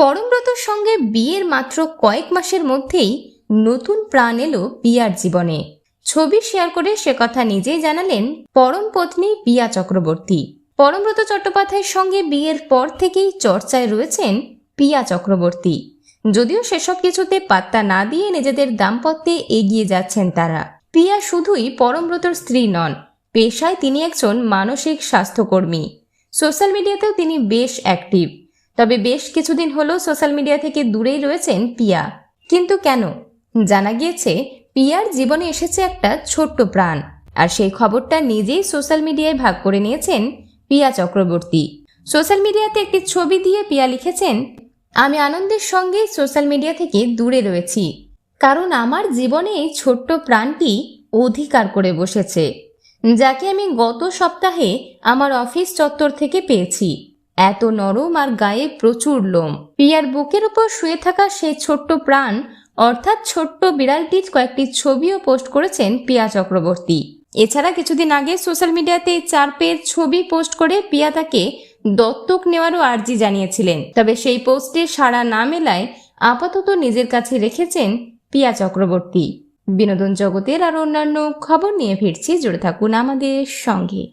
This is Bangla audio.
পরমব্রতর সঙ্গে বিয়ের মাত্র কয়েক মাসের মধ্যেই নতুন প্রাণ এলো পিয়ার জীবনে। ছবি শেয়ার করে সে কথা নিজেই জানালেন পরম পত্নী পিয়া চক্রবর্তী। পরমব্রত চট্টোপাধ্যায়ের সঙ্গে বিয়ের পর থেকেই চর্চায় রয়েছেন পিয়া চক্রবর্তী। যদিও সেসব কিছুতে পাত্তা না দিয়ে নিজেদের দাম্পত্যে এগিয়ে যাচ্ছেন তারা। পিয়া শুধুই পরমব্রতর স্ত্রী নন, পেশায় তিনি একজন মানসিক স্বাস্থ্যকর্মী। সোশ্যাল মিডিয়াতেও তিনি বেশ অ্যাক্টিভ। তবে বেশ কিছুদিন হলো সোশ্যাল মিডিয়া থেকে দূরেই রয়েছেন পিয়া। কিন্তু কেন? জানা গিয়েছে, পিয়ার জীবনে এসেছে একটা ছোট্ট প্রাণ। আর সেই খবরটা নিজেই সোশ্যাল মিডিয়ায় ভাগ করে নিয়েছেন পিয়া চক্রবর্তী। সোশ্যাল মিডিয়াতে একটি ছবি দিয়ে পিয়া লিখেছেন, আমি আনন্দের সঙ্গে সোশ্যাল মিডিয়া থেকে দূরে রয়েছি। কারণ আমার জীবনে এই ছোট্ট প্রাণটি অধিকার করে বসেছে, যাকে আমি গত সপ্তাহে আমার অফিস চত্বর থেকে পেয়েছি। এত নরম আর গায়ে প্রচুর লোম। পিয়ার বুকের উপর শুয়ে থাকা সেই ছোট্ট প্রাণ, অর্থাৎ ছোট্ট বিড়ালটির কয়েকটি ছবিও পোস্ট করেছেন পিয়া চক্রবর্তী। এছাড়া কিছুদিন আগে সোশ্যাল মিডিয়াতে চার পেয়ের ছবি পোস্ট করে পিয়া তাকে দত্তক নেওয়ারও আর্জি জানিয়েছিলেন। তবে সেই পোস্টে সাড়া না মেলায় আপাতত নিজের কাছে রেখেছেন পিয়া চক্রবর্তী। বিনোদন জগতের আর অন্যান্য খবর নিয়ে ফিরছি। জুড়ে থাকুন আমাদের সঙ্গে।